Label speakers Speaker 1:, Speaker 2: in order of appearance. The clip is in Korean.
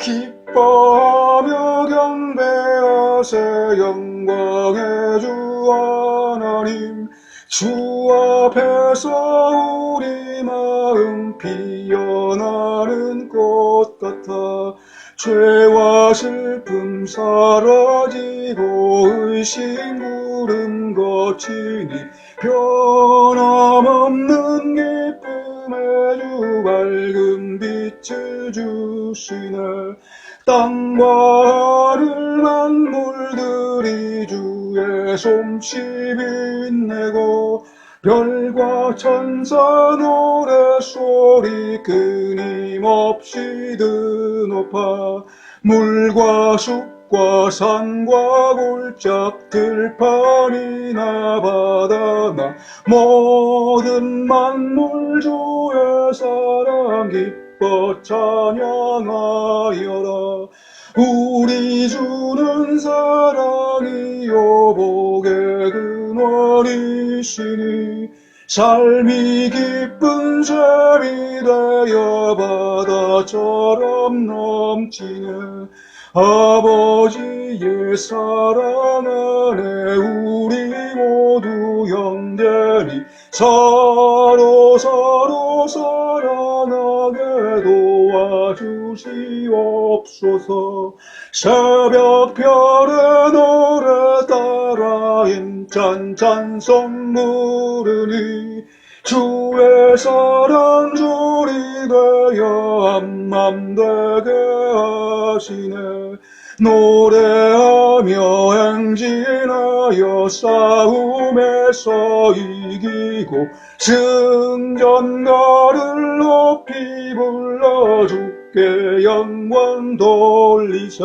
Speaker 1: 기뻐하며 경배하세 영광의 주 하나님 주 앞에서 우리 마음 피어나는 꽃 같아 죄와 슬픔 사라지고 의심 구름 거치니 변함없는 기쁨의 주 밝은 빛을 주시네 땅과 하늘 만물들이 주의 솜씨 빛내고 별과 천사 노래소리 끊임없이 드높아 물과 숲과 산과 골짝 들판이나 바다나 모든 만물 주의 사랑 기뻐 찬양하여라. 우리 주는 사랑이요 복의 근원이시니 삶이 기쁜 셈이 되어 바다처럼 넘치네 아버지의 사랑 안에 우리 모두 형제니 서로 서 주시옵소서. 새벽별의 노래 따라 힘찬 찬송 부르니 주의 사랑 줄이 되어 한맘 되게 하시네. 노래하며 행진하여 싸움에서 이기고 승전가를 주께 영광 돌리세